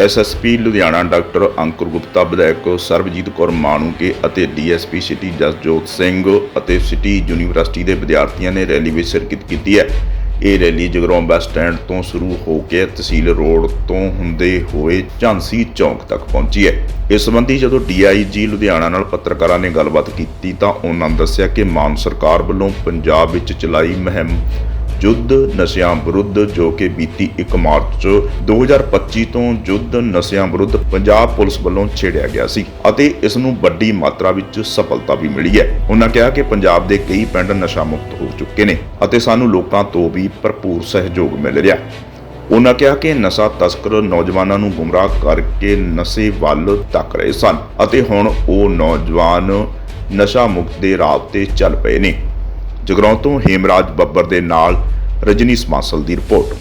SSP Ludhiana doctor Ankur Gupta, ਵਿਧਾਇਕ ਸਰਬਜੀਤ ਕੌਰ ਮਾਣੂਕੇ ਅਤੇ DSP city Jasjot Singh ਅਤੇ ਸਿਟੀ ਯੂਨੀਵਰਸਿਟੀ ਦੇ ਵਿਦਿਆਰਥੀਆਂ ਨੇ ਰੈਲੀ ਵਿੱਚ ਸ਼ਿਰਕਤ ਕੀਤੀ ਹੈ। ਇਹ ਰੈਲੀ ਜਗਰਾਉਂ ਬੱਸ ਸਟੈਂਡ ਤੋਂ ਸ਼ੁਰੂ ਹੋ ਕੇ ਤਹਿਸੀਲ ਰੋਡ ਤੋਂ ਹੁੰਦੇ ਹੋਏ ਝਾਂਸੀ ਚੌਂਕ ਤੱਕ ਪਹੁੰਚੀ ਹੈ। ਇਸ ਸੰਬੰਧੀ ਜਦੋਂ ਡੀਆਈਜੀ ਲੁਧਿਆਣਾ ਨਾਲ ਪੱਤਰਕਾਰਾਂ ਨੇ ਗੱਲਬਾਤ ਕੀਤੀ ਤਾਂ ਉਹਨਾਂ ਦੱਸਿਆ ਕਿ ਮਾਨ ਸਰਕਾਰ ਵੱਲੋਂ ਪੰਜਾਬ ਵਿੱਚ ਚਲਾਈ ਮੁਹਿੰਮ ਯੁੱਧ ਨਸ਼ਿਆਂ ਵਿਰੁੱਧ ਜੋ ਕਿ ਬੀਤੀ 1 ਮਾਰਚ 2025 ਤੋਂ ਯੁੱਧ ਨਸ਼ਿਆਂ ਵਿਰੁੱਧ ਪੰਜਾਬ ਪੁਲਿਸ ਵੱਲੋਂ ਛੇੜਿਆ ਗਿਆ ਸੀ ਅਤੇ ਇਸ ਨੂੰ ਵੱਡੀ ਮਾਤਰਾ ਵਿੱਚ ਸਫਲਤਾ ਵੀ ਮਿਲੀ ਹੈ। ਉਹਨਾਂ ਕਿਹਾ ਕਿ ਪੰਜਾਬ ਦੇ ਕਈ ਪਿੰਡ ਨਸ਼ਾ ਮੁਕਤ ਹੋ ਚੁੱਕੇ ਨੇ ਅਤੇ ਸਾਨੂੰ ਲੋਕਾਂ ਤੋਂ ਵੀ ਭਰਪੂਰ ਸਹਿਯੋਗ ਮਿਲ ਰਿਹਾ। ਉਹਨਾਂ ਕਿਹਾ ਕਿ ਨਸ਼ਾ ਤਸਕਰ ਨੌਜਵਾਨਾਂ ਨੂੰ ਗੁੰਮਰਾਹ ਕਰਕੇ ਨਸ਼ੇ ਵੱਲ ਧੱਕ ਰਹੇ ਸਨ ਅਤੇ ਹੁਣ ਉਹ ਨੌਜਵਾਨ ਨਸ਼ਾ ਮੁਕਤ ਦੇ ਰਾਹ ਤੇ ਚੱਲ ਪਏ ਨੇ। ਜਗਰਾਉਂ ਤੋਂ ਹੇਮਰਾਜ ਬੱਬਰ ਦੇ ਨਾਲ ਰਜਨੀ ਸਮਾਸਲ ਦੀ ਰਿਪੋਰਟ।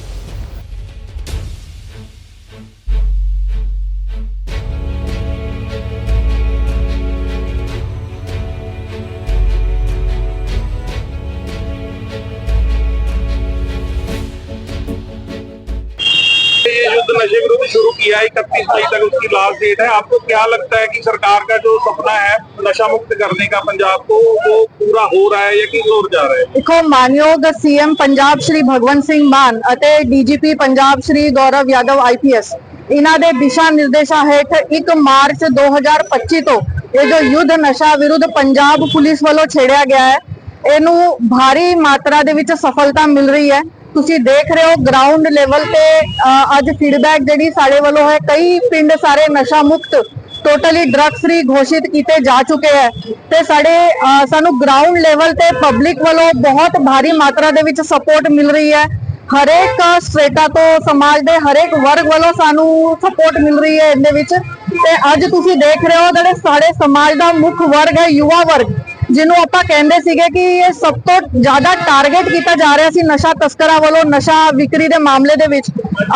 युद्ध नशे विरुद्ध शुरू किया है इकतीस मई तक उसकी लास्ट डेट है आपको क्या लगता है कि सरकार का जो सपना है नशा मुक्त करने का पंजाब को वो पूरा हो रहा है या किस ओर जा रहा है ਦੇਖੋ ਮਾਨਯੋਗ ਸੀਐਮ ਪੰਜਾਬ ਸ਼੍ਰੀ ਭਗਵੰਤ ਸਿੰਘ ਮਾਨ ਅਤੇ ਡੀਜੀਪੀ ਪੰਜਾਬ ਸ਼੍ਰੀ ਗੌਰਵ ਯਾਦਵ ਆਈਪੀਐਸ ਇਹਨਾਂ ਦੇ ਦਿਸ਼ਾ ਨਿਰਦੇਸ਼ਾਂ ਹੇਠ 1 ਮਾਰਚ 2025 ਤੋਂ ਇਹ ਜੋ ਯੁੱਧ ਨਸ਼ਾ ਵਿਰੁੱਧ ਪੰਜਾਬ ਪੁਲਿਸ ਵੱਲੋਂ ਛੇੜਿਆ ਗਿਆ ਹੈ ਇਹਨੂੰ ਭਾਰੀ ਮਾਤਰਾ ਦੇ ਵਿੱਚ ਸਫਲਤਾ ਮਿਲ ਰਹੀ ਹੈ ਤੁਸੀਂ ਦੇਖ ਰਹੇ ਹੋ ਗਰਾਊਂਡ ਲੈਵਲ ਤੇ ਅੱਜ ਫੀਡਬੈਕ ਜਿਹੜੀ ਸਾਡੇ ਵੱਲੋਂ ਹੈ, ਕਈ ਪਿੰਡ ਸਾਰੇ ਨਸ਼ਾ ਮੁਕਤ ਟੋਟਲੀ ਡਰਗ ਫ੍ਰੀ ਘੋਸ਼ਿਤ ਕੀਤੇ ਜਾ ਚੁੱਕੇ ਹੈ। ਤੇ ਸਾਡੇ ਸਾਨੂੰ ਗਰਾਊਂਡ ਲੈਵਲ ਤੇ ਪਬਲਿਕ ਵੱਲੋਂ ਬਹੁਤ ਭਾਰੀ ਮਾਤਰਾ ਦੇ ਵਿੱਚ ਸਪੋਰਟ ਮਿਲ ਰਹੀ ਹੈ। ਹਰੇਕ ਸਟੇਟਾ ਤੋਂ ਸਮਾਜ ਦੇ ਹਰੇਕ ਵਰਗ ਵੱਲੋਂ ਸਾਨੂੰ ਸਪੋਰਟ ਮਿਲ ਰਹੀ ਹੈ ਇਹਦੇ ਵਿੱਚ। ਤੇ ਅੱਜ ਤੁਸੀਂ ਦੇਖ ਰਹੇ ਹੋ ਜਿਹੜੇ ਸਾਡੇ ਸਮਾਜ ਦਾ ਮੁੱਖ ਵਰਗ ਹੈ, ਯੁਵਾ ਵਰਗ। ਜਿਹਨੂੰ ਆਪਾਂ ਕਹਿੰਦੇ ਸੀਗੇ ਕਿ ਇਹ ਸਭ ਤੋਂ ਜ਼ਿਆਦਾ ਟਾਰਗੇਟ ਕੀਤਾ ਜਾ ਰਿਹਾ ਸੀ ਨਸ਼ਾ ਤਸਕਰਾਂ ਵੱਲੋਂ ਨਸ਼ਾ ਵਿਕਰੀ ਦੇ ਮਾਮਲੇ ਦੇ ਵਿੱਚ।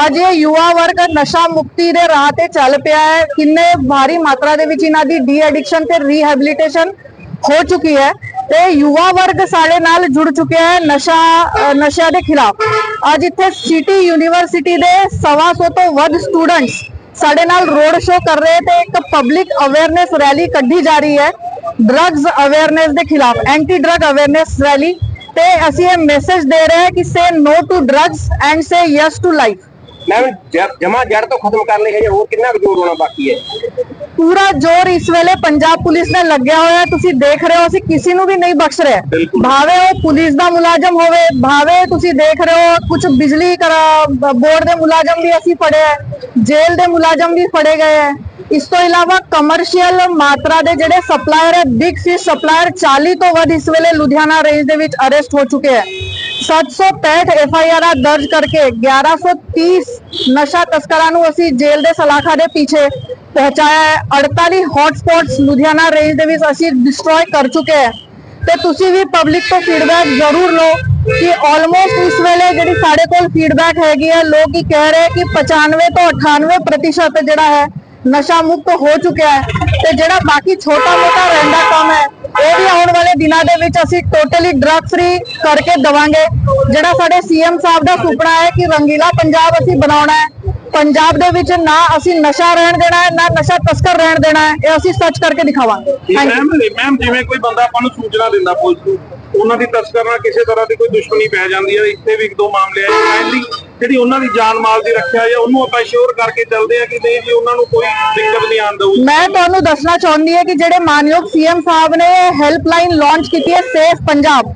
ਅੱਜ ਇਹ ਯੁਵਾ ਵਰਗ ਨਸ਼ਾ ਮੁਕਤੀ ਦੇ ਰਾਹ ਤੇ ਚੱਲ ਪਿਆ ਹੈ। ਕਿੰਨੇ ਭਾਰੀ ਮਾਤਰਾ ਦੇ ਵਿੱਚ ਇਹਨਾਂ ਦੀ ਡੀ ਐਡਿਕਸ਼ਨ ਤੇ ਰੀਹੈਬਿਲਿਟੇਸ਼ਨ ਹੋ ਚੁੱਕੀ ਹੈ ਤੇ ਯੁਵਾ ਵਰਗ ਸਾਡੇ ਨਾਲ ਜੁੜ ਚੁੱਕਿਆ ਹੈ ਨਸ਼ਾ ਅ, ਨਸ਼ਿਆਂ ਦੇ ਖਿਲਾਫ। ਅੱਜ ਇੱਥੇ ਸਿਟੀ ਯੂਨੀਵਰਸਿਟੀ ਦੇ 125 ਤੋਂ ਵੱਧ ਸਟੂਡੈਂਟਸ ਸਾਡੇ ਨਾਲ ਰੋਡ ਸ਼ੋਅ ਕਰ ਰਹੇ ਤੇ ਇੱਕ ਪਬਲਿਕ ਅਵੇਅਰਨੈਸ ਰੈਲੀ ਕੱਢੀ ਜਾ ਰਹੀ ਹੈ। ਡਰੱਗਸ ਅਵੇਅਰਨੈਸ ਦੇ ਖਿਲਾਫ ਐਂਟੀ ਡਰੱਗ ਅਵੇਅਰਨੈਸ ਰੈਲੀ ਤੇ ਅਸੀਂ ਇਹ ਮੈਸੇਜ ਦੇ ਰਹੇ ਹਾਂ ਕਿ say no to drugs and say yes to life ma'am ਜਮਾ ਜੜ ਤੋਂ ਖਤਮ ਕਰਨ ਲਈ ਹਜੇ ਹੋਰ ਕਿੰਨਾ ਜ਼ੋਰ ਹੋਣਾ ਬਾਕੀ ਹੈ? ਪੂਰਾ ਜ਼ੋਰ ਇਸ ਵੇਲੇ ਪੰਜਾਬ ਪੁਲਿਸ ਨੇ ਲੱਗਿਆ ਹੋਇਆ ਤੁਸੀਂ ਦੇਖ ਰਹੇ ਹੋ ਅਸੀਂ ਕਿਸੇ ਨੂੰ ਵੀ ਨਹੀਂ ਬਖਸ਼ ਰਹੇ। ਭਾਵੇਂ ਉਹ ਪੁਲਿਸ ਦਾ ਮੁਲਾਜ਼ਮ ਹੋਵੇ ਭਾਵੇਂ ਤੁਸੀਂ ਦੇਖ ਰਹੇ ਹੋ ਕੁਝ ਬਿਜਲੀ ਬੋਰਡ ਦੇ ਮੁਲਾਜ਼ਮ ਵੀ ਅਸੀਂ ਫੜੇ ਜੇਲ੍ਹ ਦੇ ਮੁਲਾਜ਼ਮ ਵੀ ਫੜੇ ਗਏ ਹੈ। ਇਸ ਤੋਂ ਇਲਾਵਾ ਕਮਰਸ਼ੀਅਲ ਮਾਤਰਾ ਦੇ ਜਿਹੜੇ ਸਪਲਾਇਰ ਹੈ ਬਿਗ ਫਿਸ਼ ਸਪਲਾਇਰ 40 ਤੋਂ ਵੱਧ ਇਸ ਵੇਲੇ ਲੁਧਿਆਣਾ ਰੇਂਜ ਦੇ ਵਿੱਚ ਅਰੈਸਟ ਹੋ ਚੁੱਕੇ ਹੈ। 765 ਐਫ ਆਈ ਆਰ ਦਰਜ ਕਰਕੇ 1130 ਨਸ਼ਾ ਤਸਕਰਾਂ ਨੂੰ ਅਸੀਂ ਜੇਲ੍ਹ ਦੇ ਸਲਾਖਾ ਦੇ ਪਿੱਛੇ ਪਹੁੰਚਾਇਆ ਹੈ। 48 ਹੌਟਸਪੌਟਸ ਲੁਧਿਆਣਾ ਰੇਂਜ ਦੇ ਵਿੱਚ ਅਸੀਂ ਡਿਸਟਰੋਏ ਕਰ ਚੁੱਕੇ ਹਾਂ। ਤੇ ਤੁਸੀਂ ਵੀ ਪਬਲਿਕ ਤੋਂ ਫੀਡਬੈਕ ਜ਼ਰੂਰ ਲਓ ਕਿ ਆਲਮੋਸਟ ਇਸ ਵੇਲੇ ਜਿਹੜੀ ਸਾਡੇ ਕੋਲ ਫੀਡਬੈਕ ਹੈਗੀ ਹੈ, ਲੋਕ ਹੀ ਕਹਿ ਰਹੇ ਕਿ 95 ਤੋਂ 98% ਪ੍ਰਤੀਸ਼ਤ ਜਿਹੜਾ ਹੈ ਨਸ਼ਾ ਮੁਕਤ ਹੋ ਚੁੱਕਿਆ ਹੈ ਤੇ ਜਿਹੜਾ ਬਾਕੀ ਛੋਟਾ ਮੋਟਾ ਰਹਿੰਦਾ ਕੰਮ ਹੈ ਉਹ ਵੀ ਆਉਣ ਵਾਲੇ ਦਿਨਾਂ ਦੇ ਵਿੱਚ ਅਸੀਂ ਟੋਟਲੀ ਡਰਗ ਫ੍ਰੀ ਕਰਕੇ ਦਵਾਂਗੇ। ਜਿਹੜਾ ਸਾਡੇ ਸੀਐਮ ਸਾਹਿਬ ਦਾ ਸੁਪਨਾ ਹੈ ਕਿ ਰੰਗੀਲਾ ਪੰਜਾਬ ਅਸੀਂ ਬਣਾਉਣਾ ਹੈ ਪੰਜਾਬ ਦੇ ਵਿੱਚ ਨਾ ਅਸੀਂ ਨਸ਼ਾ ਰਹਿਣ ਦੇਣਾ ਹੈ ਨਾ ਨਸ਼ਾ ਤਸਕਰ ਰਹਿਣ ਦੇਣਾ ਹੈ ਇਹ ਅਸੀਂ ਸੱਚ ਕਰਕੇ ਦਿਖਾਵਾਂਗੇ। ਥੈਂਕ ਯੂ ਮੈਮ ਮੈਮ ਜਿਵੇਂ ਕੋਈ ਬੰਦਾ ਆਪਾਂ ਨੂੰ ਸੂਚਨਾ ਦਿੰਦਾ ਪੁਲਿਸ ਨੂੰ ਉਹਨਾਂ ਦੀ ਤਸਕਰ ਨਾਲ ਕਿਸੇ ਤਰ੍ਹਾਂ ਦੀ ਕੋਈ ਦੁਸ਼ਮਣੀ ਪੈ ਜਾਂਦੀ ਹੈ ਇੱਥੇ ਵੀ ਇੱਕ ਦੋ ਮਾਮਲੇ ਆਏ ਫਾਈਨਲੀ ਜਿਹੜੀ ਉਹਨਾਂ ਦੀ ਜਾਨ ਮਾਲ ਦੀ ਰੱਖਿਆ ਜਾਂ ਉਹਨੂੰ ਆਪਾਂ ਸ਼ੋਰ ਕਰਕੇ ਚੱਲਦੇ ਆ ਕਿ ਨਹੀਂ ਜੀ ਉਹਨਾਂ ਨੂੰ ਕੋਈ ਦਿੱਕਤ ਨਹੀਂ ਆਉਣ ਦਊ ਮੈਂ ਤੁਹਾਨੂੰ ਦੱਸਣਾ ਚਾਹੁੰਦੀ ਹਾਂ ਕਿ ਜਿਹੜੇ ਮਾਨਯੋਗ ਸੀਐਮ ਸਾਹਿਬ ਨੇ ਹੈਲਪਲਾਈਨ ਲਾਂਚ ਕੀਤੀ ਹੈ ਸੇਫ ਪੰਜਾਬ।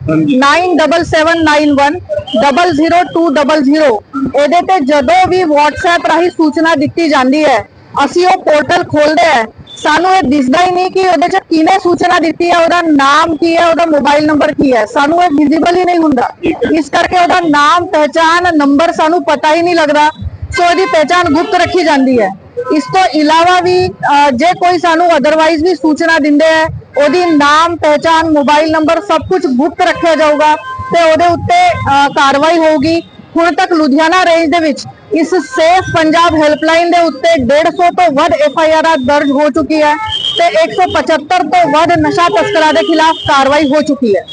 9779100200 ਇਹਦੇ ਤੇ ਜਦੋਂ ਵੀ WhatsApp ਰਾਹੀਂ ਸੂਚਨਾ ਦਿੱਤੀ ਜਾਂਦੀ ਹੈ ਅਸੀਂ ਉਹ ਪੋਰਟਲ ਖੋਲਦੇ ਹਾਂ। ਸਾਨੂੰ ਇਹ ਦਿਸਦਾ ਹੀ ਨਹੀਂ ਕਿ ਉਹਦੇ ਚ ਕਿਹਨੇ ਸੂਚਨਾ ਦਿੱਤੀ ਹੈ ਉਹਦਾ ਨਾਮ ਕੀ ਹੈ ਉਹਦਾ ਮੋਬਾਈਲ ਨੰਬਰ ਕੀ ਹੈ ਸਾਨੂੰ ਇਹ ਵਿਜ਼ੀਬਲ ਹੀ ਨਹੀਂ ਹੁੰਦਾ। ਇਸ ਕਰਕੇ ਉਹਦਾ ਨਾਮ ਪਹਿਚਾਨ ਨੰਬਰ ਸਾਨੂੰ ਪਤਾ ਹੀ ਨਹੀਂ ਲੱਗਦਾ। ਸੋ ਇਹਦੀ ਪਹਿਚਾਨ ਗੁਪਤ ਰੱਖੀ ਜਾਂਦੀ ਹੈ। ਇਸ ਤੋਂ ਇਲਾਵਾ ਵੀ ਜੇ ਕੋਈ ਸਾਨੂੰ ਅਦਰਵਾਈਜ਼ ਵੀ ਸੂਚਨਾ ਦਿੰਦੇ ਹੈ ਉਹਦੀ ਨਾਮ ਪਹਿਚਾਨ ਮੋਬਾਈਲ ਨੰਬਰ ਸਭ ਕੁਝ ਗੁਪਤ ਰੱਖਿਆ ਜਾਊਗਾ ਤੇ ਉਹਦੇ ਉੱਤੇ ਕਾਰਵਾਈ ਹੋਊਗੀ। ਹੁਣ ਤੱਕ ਲੁਧਿਆਣਾ ਰੇਂਜ ਦੇ ਵਿੱਚ ਇਸ ਸੇਫ ਪੰਜਾਬ ਹੈਲਪਲਾਈਨ ਦੇ ਉੱਤੇ 150 ਤੋਂ ਵੱਧ ਐਫ ਆਈ ਆਰ ਦਰਜ ਹੋ ਚੁੱਕੀ ਹੈ ਤੇ 175 ਤੋਂ ਵੱਧ ਨਸ਼ਾ ਤਸਕਰਾਂ ਦੇ ਖਿਲਾਫ ਕਾਰਵਾਈ ਹੋ ਚੁੱਕੀ ਹੈ।